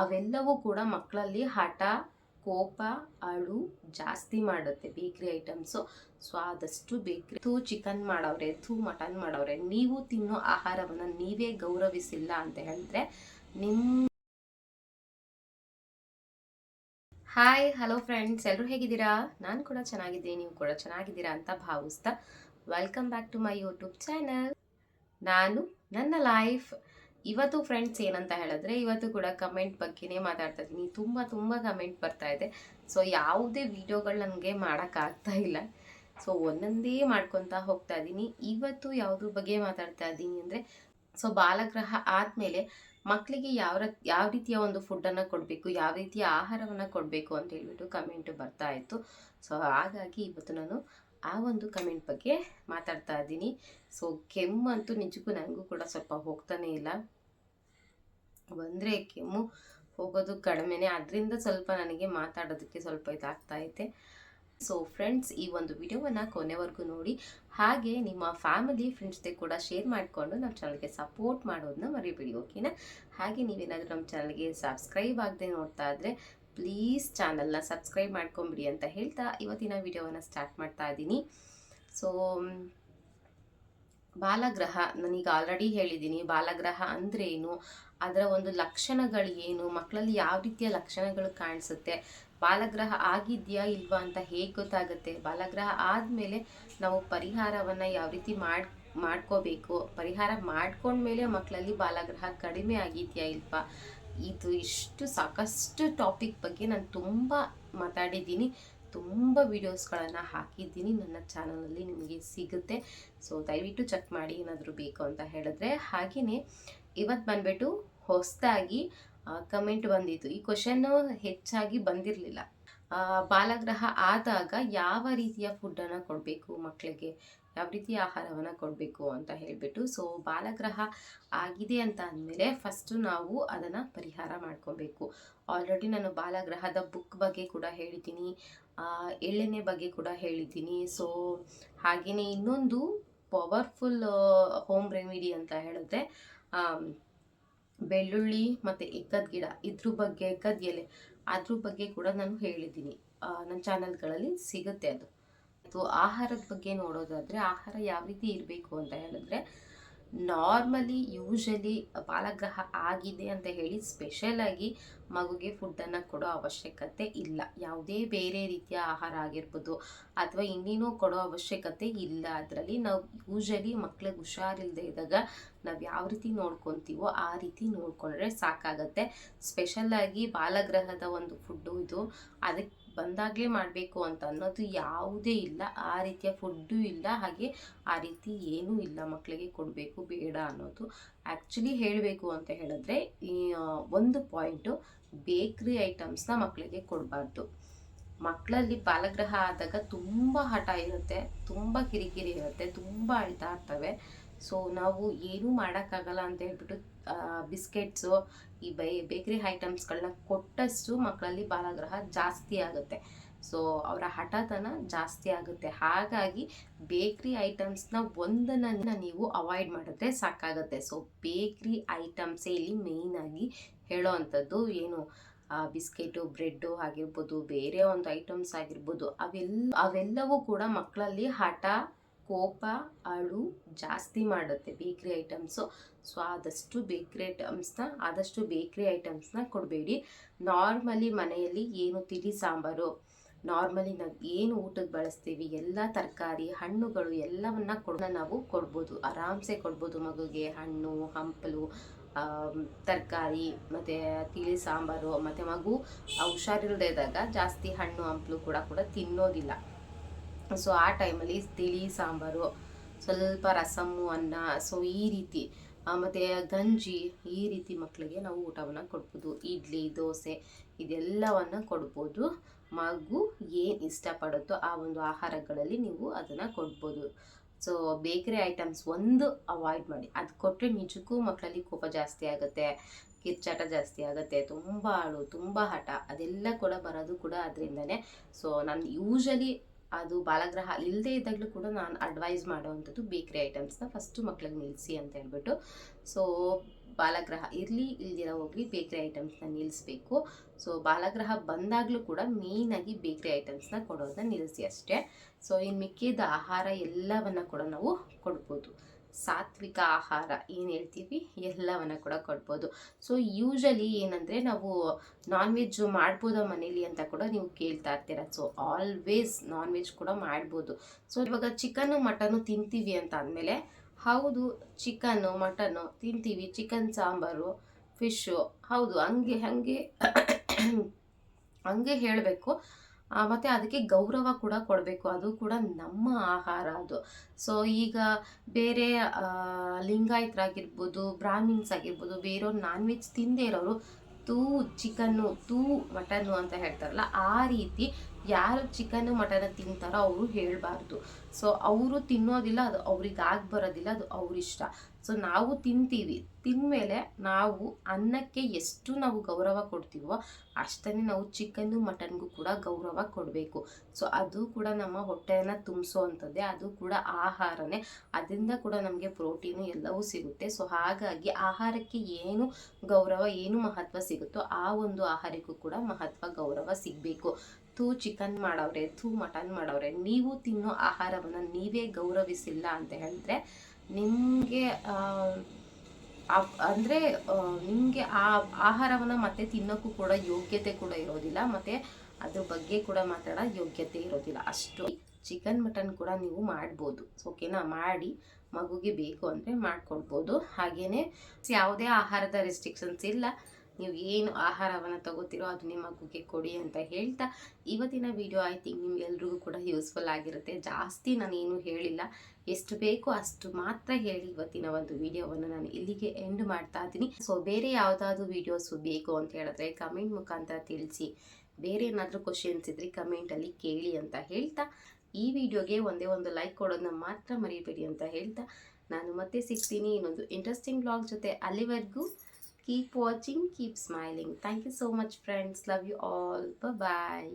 ಅವೆಲ್ಲವೂ ಕೂಡ ಮಕ್ಕಳಲ್ಲಿ ಹಠ, ಕೋಪ, ಅಳು ಜಾಸ್ತಿ ಮಾಡುತ್ತೆ ಬೇಕ್ರಿ ಐಟಮ್ಸು. ಸೊ, ಆದಷ್ಟು ಬೇಕ್ರಿ. ಥೂ ಚಿಕನ್ ಮಾಡವ್ರೆ, ಥೂ ಮಟನ್ ಮಾಡವ್ರೆ, ನೀವು ತಿನ್ನೋ ಆಹಾರವನ್ನು ನೀವೇ ಗೌರವಿಸಿಲ್ಲ ಅಂತ ಹೇಳಿದ್ರೆ ನಿಮ್ಮ ಹಾಯ್, ಹಲೋ ಫ್ರೆಂಡ್ಸ್ ಎಲ್ಲರೂ ಹೇಗಿದ್ದೀರಾ? ನಾನು ಕೂಡ ಚೆನ್ನಾಗಿದ್ದೀನಿ, ನೀವು ಕೂಡ ಚೆನ್ನಾಗಿದ್ದೀರಾ ಅಂತ ಭಾವಿಸ್ತಾ. Welcome back to my YouTube channel. ನಾನು ನನ್ನ ಲೈಫ್. ಇವತ್ತು ಫ್ರೆಂಡ್ಸ್ ಏನಂತ ಹೇಳಿದ್ರೆ, ಇವತ್ತು ಕೂಡ ಕಮೆಂಟ್ ಬಗ್ಗೆನೇ ಮಾತಾಡ್ತಾ ಇದ್ದೀನಿ. ತುಂಬ ತುಂಬ ಕಮೆಂಟ್ ಬರ್ತಾ ಇದೆ. ಸೊ ಯಾವುದೇ ವಿಡಿಯೋಗಳು ನನಗೆ ಮಾಡೋಕ್ಕಾಗ್ತಾ ಇಲ್ಲ. ಸೊ ಒಂದೊಂದೇ ಮಾಡ್ಕೊತಾ ಹೋಗ್ತಾ ಇದ್ದೀನಿ. ಇವತ್ತು ಯಾವುದ್ರ ಬಗ್ಗೆ ಮಾತಾಡ್ತಾ ಇದ್ದೀನಿ ಅಂದರೆ ಸೊ ಬಾಲಗ್ರಹ ಆದಮೇಲೆ ಮಕ್ಕಳಿಗೆ ಯಾವ ಯಾವ ರೀತಿಯ ಒಂದು ಫುಡ್ಡನ್ನು ಕೊಡಬೇಕು, ಯಾವ ರೀತಿಯ ಆಹಾರವನ್ನು ಕೊಡಬೇಕು ಅಂತ ಹೇಳ್ಬಿಟ್ಟು ಕಮೆಂಟ್ ಬರ್ತಾ ಇತ್ತು. ಸೊ ಹಾಗಾಗಿ ಇವತ್ತು ನಾನು ಆ ಒಂದು ಕಮೆಂಟ್ ಬಗ್ಗೆ ಮಾತಾಡ್ತಾ ಇದ್ದೀನಿ. ಸೊ ಕೆಮ್ಮಂತೂ ನಿಜಕ್ಕೂ ನನಗೂ ಕೂಡ ಸ್ವಲ್ಪ ಹೋಗ್ತಾನೆ ಇಲ್ಲ. ಬಂದರೆ ಕೆಮ್ಮು ಹೋಗೋದು ಕಡಿಮೆನೆ. ಅದರಿಂದ ಸ್ವಲ್ಪ ನನಗೆ ಮಾತಾಡೋದಕ್ಕೆ ಸ್ವಲ್ಪ ಇದಾಗ್ತಾ ಐತೆ ಸೊ ಫ್ರೆಂಡ್ಸ್ ಈ ಒಂದು ವಿಡಿಯೋವನ್ನು ಕೊನೆವರೆಗೂ ನೋಡಿ. ಹಾಗೆ ನಿಮ್ಮ ಫ್ಯಾಮಿಲಿ ಫ್ರೆಂಡ್ಸ್ಗೆ ಕೂಡ ಶೇರ್ ಮಾಡಿಕೊಂಡು ನಮ್ಮ ಚಾನಲ್ಗೆ ಸಪೋರ್ಟ್ ಮಾಡೋದನ್ನ ಮರಿಬೇಡಿ ಓಕೆನಾ ಹಾಗೆ ನೀವೇನಾದರೂ ನಮ್ಮ ಚಾನಲ್ಗೆ ಸಬ್ಸ್ಕ್ರೈಬ್ ಆಗದೆ ನೋಡ್ತಾ ಇದ್ರೆ ಪ್ಲೀಸ್ ಚಾನಲ್ನ ಸಬ್ಸ್ಕ್ರೈಬ್ ಮಾಡ್ಕೊಂಬಿಡಿ ಅಂತ ಹೇಳ್ತಾ ಇವತ್ತಿನ ವಿಡಿಯೋವನ್ನು ಸ್ಟಾರ್ಟ್ ಮಾಡ್ತಾ ಇದ್ದೀನಿ. ಸೊ ಬಾಲಗ್ರಹ, ನಾನೀಗ ಆಲ್ರೆಡಿ ಹೇಳಿದ್ದೀನಿ. ಬಾಲಗ್ರಹ ಅಂದ್ರೇನು? ಅದರ ಒಂದು ಲಕ್ಷಣಗಳು ಏನು? ಮಕ್ಕಳಲ್ಲಿ ಯಾವ ರೀತಿಯ ಲಕ್ಷಣಗಳು ಕಾಣಿಸುತ್ತೆ? ಬಾಲಗ್ರಹ ಆಗಿದೆಯಾ ಇಲ್ವಾ ಅಂತ ಹೇಗೆ ಗೊತ್ತಾಗುತ್ತೆ? ಬಾಲಗ್ರಹ ಆದಮೇಲೆ ನಾವು ಪರಿಹಾರವನ್ನು ಯಾವ ರೀತಿ ಮಾಡಿ, ಮಾಡ್ಕೋಬೇಕು? ಪರಿಹಾರ ಮಾಡ್ಕೊಂಡ್ಮೇಲೆ ಮಕ್ಕಳಲ್ಲಿ ಬಾಲಗ್ರಹ ಕಡಿಮೆ ಆಗಿದೆಯಾ ಇಲ್ವಾ? ಇದು ಇಷ್ಟು ಸಾಕಷ್ಟು ಟಾಪಿಕ್ ಬಗ್ಗೆ ನಾನು ತುಂಬ ಮಾತಾಡಿದ್ದೀನಿ. ತುಂಬ ವೀಡಿಯೋಸ್ಗಳನ್ನು ಹಾಕಿದ್ದೀನಿ. ನನ್ನ ಚಾನಲಲ್ಲಿ ನಿಮಗೆ ಸಿಗುತ್ತೆ. ಸೊ ದಯವಿಟ್ಟು ಚೆಕ್ ಮಾಡಿ ಏನಾದರೂ ಬೇಕು ಅಂತ ಹೇಳಿದ್ರೆ. ಹಾಗೆಯೇ ಇವತ್ತು ಬಂದ್ಬಿಟ್ಟು ಹೊಸದಾಗಿ ಕಮೆಂಟ್ ಬಂದಿತ್ತು. ಈ ಕ್ವಶನ್ನು ಹೆಚ್ಚಾಗಿ ಬಂದಿರಲಿಲ್ಲ. ಬಾಲಗ್ರಹ ಆದಾಗ ಯಾವ ರೀತಿಯ ಫುಡ್ಡನ್ನು ಕೊಡಬೇಕು ಮಕ್ಕಳಿಗೆ ಯಾವ ರೀತಿಯ ಆಹಾರವನ್ನು ಕೊಡಬೇಕು ಅಂತ ಹೇಳಿಬಿಟ್ಟು ಸೊ ಬಾಲಗ್ರಹ ಆಗಿದೆ ಅಂತ ಅಂದಮೇಲೆ ಫಸ್ಟು ನಾವು ಅದನ್ನು ಪರಿಹಾರ ಮಾಡ್ಕೋಬೇಕು. ಆಲ್ರೆಡಿ ನಾನು ಬಾಲಗ್ರಹದ ಬುಕ್ ಬಗ್ಗೆ ಕೂಡ ಹೇಳಿದ್ದೀನಿ. ಎಳ್ಳೆಣ್ಣೆ ಬಗ್ಗೆ ಕೂಡ ಹೇಳಿದ್ದೀನಿ. ಸೊ ಹಾಗೆಯೇ ಇನ್ನೊಂದು ಪವರ್ಫುಲ್ ಹೋಮ್ ರೆಮಿಡಿ ಅಂತ ಹೇಳಿದ್ರೆ ಬೆಳ್ಳುಳ್ಳಿ ಮತ್ತು ಎಕ್ಕದ ಗಿಡ, ಇದ್ರ ಬಗ್ಗೆ ಎಕ್ಕದ ಎಲೆ, ಅದ್ರ ಬಗ್ಗೆ ಕೂಡ ನಾನು ಹೇಳಿದ್ದೀನಿ. ನನ್ನ ಚಾನಲ್ಗಳಲ್ಲಿ ಸಿಗುತ್ತೆ ಅದು ಆಹಾರದ ಬಗ್ಗೆ ನೋಡೋದಾದರೆ ಆಹಾರ ಯಾವ ರೀತಿ ಇರಬೇಕು ಅಂತ ಹೇಳಿದ್ರೆ ನಾರ್ಮಲಿ ಯೂಶಲಿ ಬಾಲಗ್ರಹ ಆಗಿದೆ ಅಂತ ಹೇಳಿ ಸ್ಪೆಷಲಾಗಿ ಮಗುಗೆ ಫುಡ್ಡನ್ನು ಕೊಡೋ ಅವಶ್ಯಕತೆ ಇಲ್ಲ. ಯಾವುದೇ ಬೇರೆ ರೀತಿಯ ಆಹಾರ ಆಗಿರ್ಬೋದು ಅಥವಾ ಇನ್ನೇನೋ ಕೊಡೋ ಅವಶ್ಯಕತೆ ಇಲ್ಲ. ಅದರಲ್ಲಿ ನಾವು ಯೂಶಲಿ ಮಕ್ಳಿಗೆ ಹುಷಾರಿಲ್ಲದೆ ಇದ್ದಾಗ ನಾವು ಯಾವ ರೀತಿ ನೋಡ್ಕೊತೀವೋ ಆ ರೀತಿ ನೋಡಿಕೊಂಡ್ರೆ ಸಾಕಾಗತ್ತೆ. ಸ್ಪೆಷಲ್ಲಾಗಿ ಬಾಲಗ್ರಹದ ಒಂದು ಫುಡ್ಡು ಇದು. ಅದಕ್ಕೆ ಬಂದಾಗಲೇ ಮಾಡಬೇಕು ಅಂತ ಅನ್ನೋದು ಯಾವುದೇ ಇಲ್ಲ. ಆ ರೀತಿಯ ಫುಡ್ಡು ಇಲ್ಲ. ಹಾಗೆ ಆ ರೀತಿ ಏನೂ ಇಲ್ಲ ಮಕ್ಕಳಿಗೆ ಕೊಡಬೇಕು ಬೇಡ ಅನ್ನೋದು. ಆ್ಯಕ್ಚುಲಿ ಹೇಳಬೇಕು ಅಂತ ಹೇಳಿದ್ರೆ, ಈ ಒಂದು ಪಾಯಿಂಟು ಬೇಕ್ರಿ ಐಟಮ್ಸ್ನ ಮಕ್ಕಳಿಗೆ ಕೊಡಬಾರ್ದು. ಮಕ್ಕಳಲ್ಲಿ ಬಾಲಗ್ರಹ ಆದಾಗ ತುಂಬ ಹಠ ಇರುತ್ತೆ, ತುಂಬ ಕಿರಿಕಿರಿ ಇರುತ್ತೆ, ತುಂಬ ಅಳ್ತಾ ಇರ್ತವೆ. ಸೊ ನಾವು ಏನೂ ಮಾಡೋಕ್ಕಾಗಲ್ಲ ಅಂತ ಹೇಳ್ಬಿಟ್ಟು ಬಿಸ್ಕೆಟ್ಸು ಈ ಬೈ ಬೇಕ್ರಿ ಐಟಮ್ಸ್ಗಳನ್ನ ಕೊಟ್ಟಷ್ಟು ಮಕ್ಕಳಲ್ಲಿ ಬಾಲಗ್ರಹ ಜಾಸ್ತಿ ಆಗುತ್ತೆ. ಸೊ ಅವರ ಹಠತನ ಜಾಸ್ತಿ ಆಗುತ್ತೆ. ಹಾಗಾಗಿ ಬೇಕ್ರಿ ಐಟಮ್ಸ್ನ ಒಂದನ್ನ ನೀವು ಅವಾಯ್ಡ್ ಮಾಡಿದ್ರೆ ಸಾಕಾಗುತ್ತೆ. ಸೊ ಬೇಕ್ರಿ ಐಟಮ್ಸೇ ಇಲ್ಲಿ ಮೇಯ್ನಾಗಿ ಹೇಳೋ ಅಂಥದ್ದು ಏನು? ಬಿಸ್ಕೆಟು ಬ್ರೆಡ್ಡು ಆಗಿರ್ಬೋದು, ಬೇರೆ ಒಂದು ಐಟಮ್ಸ್ ಆಗಿರ್ಬೋದು ಅವೆಲ್ಲ ಅವೆಲ್ಲವೂ ಕೂಡ ಮಕ್ಕಳಲ್ಲಿ ಹಠ ಕೋಪ, ಅಳು ಜಾಸ್ತಿ ಮಾಡುತ್ತೆ ಬೇಕ್ರಿ ಐಟಮ್ಸು ಸೊ ಆದಷ್ಟು ಬೇಕ್ರಿ ಐಟಮ್ಸ್ನ ಆದಷ್ಟು ಬೇಕ್ರಿ ಐಟಮ್ಸ್ನ ಕೊಡಬೇಡಿ. ನಾರ್ಮಲಿ ಮನೆಯಲ್ಲಿ ಏನು ತಿಳಿ ಸಾಂಬಾರು ನಾರ್ಮಲಿ ನಾವು ಏನು ಊಟಕ್ಕೆ ಬಳಸ್ತೀವಿ, ಎಲ್ಲ ತರಕಾರಿ, ಹಣ್ಣುಗಳು ಎಲ್ಲವನ್ನ ಕೊಡ, ನಾವು ಕೊಡ್ಬೋದು. ಆರಾಮ್ಸೆ ಕೊಡ್ಬೋದು ಮಗುಗೆ ಹಣ್ಣು, ಹಂಪಲು ತರಕಾರಿ, ಮತ್ತು ತಿಳಿ ಸಾಂಬಾರು, ಮತ್ತು ಮಗು ಹುಷಾರಿಲ್ಲದೆ ಇದ್ದಾಗ ಜಾಸ್ತಿ ಹಣ್ಣು, ಹಂಪಲು ಕೂಡ ಕೂಡ ತಿನ್ನೋದಿಲ್ಲ. ಸೊ ಆ ಟೈಮಲ್ಲಿ ತಿಳಿ, ಸಾಂಬಾರು, ಸ್ವಲ್ಪ ರಸಮ್ಮು ಅನ್ನ ಸೊ ಈ ರೀತಿ ಮತ್ತು ಗಂಜಿ, ಈ ರೀತಿ ಮಕ್ಕಳಿಗೆ ನಾವು ಊಟವನ್ನು ಕೊಡ್ಬೋದು. ಇಡ್ಲಿ, ದೋಸೆ ಇದೆಲ್ಲವನ್ನು ಕೊಡ್ಬೋದು. ಮಗು ಏನು ಇಷ್ಟಪಡುತ್ತೋ ಆ ಒಂದು ಆಹಾರಗಳಲ್ಲಿ ನೀವು ಅದನ್ನು ಕೊಡ್ಬೋದು. ಸೊ ಬೇಕರಿ ಐಟಮ್ಸ್ ಒಂದು ಅವಾಯ್ಡ್ ಮಾಡಿ. ಅದು ಕೊಟ್ಟರೆ ನಿಜಕ್ಕೂ ಮಕ್ಕಳಲ್ಲಿ ಕೋಪ ಜಾಸ್ತಿ ಆಗುತ್ತೆ, ಕಿರ್ಚಾಟ ಜಾಸ್ತಿ ಆಗುತ್ತೆ, ತುಂಬ ಅಳು, ತುಂಬ ಹಠ ಅದೆಲ್ಲ ಕೂಡ ಬರೋದು ಕೂಡ ಅದರಿಂದನೇ. ಸೊ ನಾನು ಯೂಶಲಿ ಅದು ಬಾಲಗ್ರಹ ಇಲ್ಲದೇ ಇದ್ದಾಗಲೂ ಕೂಡ ನಾನು ಅಡ್ವೈಸ್ ಮಾಡೋವಂಥದ್ದು ಬೇಕ್ರಿ ಐಟಮ್ಸ್ನ ಫಸ್ಟು ಮಕ್ಳಿಗೆ ನಿಲ್ಲಿಸಿ ಅಂತ ಹೇಳ್ಬಿಟ್ಟು. ಸೊ ಬಾಲಗ್ರಹ ಇರಲಿ, ಇಲ್ದಿರ ಹೋಗಲಿ, ಬೇಕ್ರಿ ಐಟಮ್ಸ್ನ ನಿಲ್ಲಿಸ್ಬೇಕು ಸೊ ಬಾಲಗ್ರಹ ಬಂದಾಗಲೂ ಕೂಡ ಮೇಯ್ನಾಗಿ ಬೇಕ್ರಿ ಐಟಮ್ಸ್ನ ಕೊಡೋದನ್ನ ನಿಲ್ಲಿಸಿ ಅಷ್ಟೇ. ಸೊ ಇನ್ನು ಮಿಕ್ಕಿದ ಆಹಾರ ಎಲ್ಲವನ್ನು ಕೂಡ ನಾವು ಕೊಡ್ಬೋದು. ಸಾತ್ವಿಕ ಆಹಾರ ಏನು ಹೇಳ್ತೀವಿ? ಎಲ್ಲವನ್ನ ಕೂಡ ಕೊಡ್ಬೋದು. ಸೊ ಯೂಶಲಿ ಏನಂದರೆ ನಾವು ನಾನ್ ವೆಜ್ ಮಾಡ್ಬೋದಾ ಮನೇಲಿ ಅಂತ ಕೂಡ ನೀವು ಕೇಳ್ತಾ ಇರ್ತೀರ. ಸೊ ಆಲ್ವೇಸ್ ನಾನ್ ವೆಜ್ ಕೂಡ ಮಾಡ್ಬೋದು. ಸೊ ಇವಾಗ ಚಿಕನ್ನು ಮಟನ್ನು ತಿಂತೀವಿ ಅಂತ ಅಂದಮೇಲೆ, ಹೌದು ಚಿಕನ್ನು ಮಟನ್ನು ತಿಂತೀವಿ. ಚಿಕನ್ ಸಾಂಬಾರು ಫಿಶ್ಶು ಹೌದು, ಹಂಗೆ, ಹಾಗೆ, ಹಂಗೆ ಹೇಳಬೇಕು. ಮತ್ತು ಅದಕ್ಕೆ ಗೌರವ ಕೂಡ ಕೊಡಬೇಕು. ಅದು ಕೂಡ ನಮ್ಮ ಆಹಾರ ಅದು. ಸೊ ಈಗ ಬೇರೆ ಲಿಂಗಾಯತರಾಗಿರ್ಬೋದು, ಬ್ರಾಹ್ಮಿನ್ಸ್ ಆಗಿರ್ಬೋದು, ಬೇರೆಯವ್ರು ನಾನ್ ವೆಜ್ ತಿಂದೇ ಇರೋರು, ತೂ ಚಿಕನ್ನು ತೂ ಮಟನ್ನು ಅಂತ ಹೇಳ್ತಾರಲ್ಲ, ಆ ರೀತಿ ಯಾರು ಚಿಕನ್ ಮಟನ್ ತಿಂತಾರೋ ಅವರು ಹೇಳಬಾರ್ದು. ಸೊ ಅವರು ತಿನ್ನೋದಿಲ್ಲ, ಅದು ಅವ್ರಿಗೆ ಆಗಿ ಬರೋದಿಲ್ಲ ಅದು ಅವ್ರ ಇಷ್ಟ ಸೊ ನಾವು ತಿಂತೀವಿ. ತಿಂದಮೇಲೆ ನಾವು ಅನ್ನಕ್ಕೆ ಎಷ್ಟು ನಾವು ಗೌರವ ಕೊಡ್ತೀವೋ ಅಷ್ಟನ್ನೇ ನಾವು ಚಿಕನ್ನು, ಮಟನ್ಗೂ ಕೂಡ ಗೌರವ ಕೊಡಬೇಕು. ಸೊ ಅದು ಕೂಡ ನಮ್ಮ ಹೊಟ್ಟೆಯನ್ನು ತುಂಬಿಸೋ ಅಂಥದ್ದೇ ಅದು ಕೂಡ ಆಹಾರನೇ. ಅದರಿಂದ ಕೂಡ ನಮಗೆ ಪ್ರೋಟೀನು ಎಲ್ಲವೂ ಸಿಗುತ್ತೆ. ಸೊ ಹಾಗಾಗಿ ಆಹಾರಕ್ಕೆ ಏನು ಗೌರವ, ಏನು ಮಹತ್ವ ಸಿಗುತ್ತೋ ಆ ಒಂದು ಆಹಾರಕ್ಕೂ ಕೂಡ ಮಹತ್ವ, ಗೌರವ ಸಿಗಬೇಕು. ಥೂ ಚಿಕನ್ ಮಾಡವ್ರೆ, ಥೂ ಮಟನ್ ಮಾಡವ್ರೆ. ನೀವು ತಿನ್ನೋ ಆಹಾರವನ್ನು ನೀವೇ ಗೌರವಿಸಿಲ್ಲ ಅಂತ ಹೇಳಿದ್ರೆ ನಿಮಗೆ ಅಂದರೆ ನಿಮಗೆ ಆ ಆಹಾರವನ್ನು ಮತ್ತೆ ತಿನ್ನೋಕ್ಕೂ ಕೂಡ ಯೋಗ್ಯತೆ ಕೂಡ ಇರೋದಿಲ್ಲ, ಮತ್ತು ಅದ್ರ ಬಗ್ಗೆ ಕೂಡ ಮಾತಾಡೋ ಯೋಗ್ಯತೆ ಇರೋದಿಲ್ಲ. ಅಷ್ಟು ಚಿಕನ್ ಮಟನ್ ಕೂಡ ನೀವು ಮಾಡ್ಬೋದು. ಓಕೆನಾ ಮಾಡಿ ಮಗುಗೆ ಬೇಕು ಅಂದರೆ ಮಾಡ್ಕೊಳ್ಬೋದು. ಹಾಗೆಯೇ ಯಾವುದೇ ಆಹಾರದ ರೆಸ್ಟ್ರಿಕ್ಷನ್ಸ್ ಇಲ್ಲ. ನೀವು ಏನು ಆಹಾರವನ್ನು ತಗೋತೀರೋ ಅದು ನಿಮ್ಮ ಮಗುಗೆ ಕೊಡಿ ಅಂತ ಹೇಳ್ತಾ ಇವತ್ತಿನ ವಿಡಿಯೋ ಐ ಥಿಂಕ್ ನಿಮ್ಗೆಲ್ರಿಗೂ ಕೂಡ ಯೂಸ್ಫುಲ್ ಆಗಿರುತ್ತೆ. ಜಾಸ್ತಿ ನಾನು ಏನು ಹೇಳಿಲ್ಲ. ಎಷ್ಟು ಬೇಕೋ ಅಷ್ಟು ಮಾತ್ರ ಹೇಳಿ ಇವತ್ತಿನ ಒಂದು ವಿಡಿಯೋವನ್ನು ನಾನು ಇಲ್ಲಿಗೆ ಎಂಡ್ ಮಾಡ್ತಾ ಇದ್ದೀನಿ. ಸೊ ಬೇರೆ ಯಾವುದಾದ್ರು ವಿಡಿಯೋಸು ಬೇಕು ಅಂತ ಹೇಳಿದ್ರೆ ಕಮೆಂಟ್ ಮುಖಾಂತರ ತಿಳಿಸಿ. ಬೇರೆ ಏನಾದರೂ ಕ್ವಶನ್ಸ್ ಇದ್ರೆ ಕಮೆಂಟಲ್ಲಿ ಕೇಳಿ ಅಂತ ಹೇಳ್ತಾ. ಈ ವಿಡಿಯೋಗೆ ಒಂದೇ ಒಂದು ಲೈಕ್ ಕೊಡೋದನ್ನ ಮಾತ್ರ ಮರಿಬೇಡಿ ಅಂತ ಹೇಳ್ತಾ. ನಾನು ಮತ್ತೆ ಸಿಗ್ತೀನಿ ಇನ್ನೊಂದು ಇಂಟ್ರೆಸ್ಟಿಂಗ್ ಬ್ಲಾಗ್ ಜೊತೆ ಅಲ್ಲಿವರೆಗೂ. Keep watching, keep smiling. Thank you so much, friends. Love you all. Bye bye.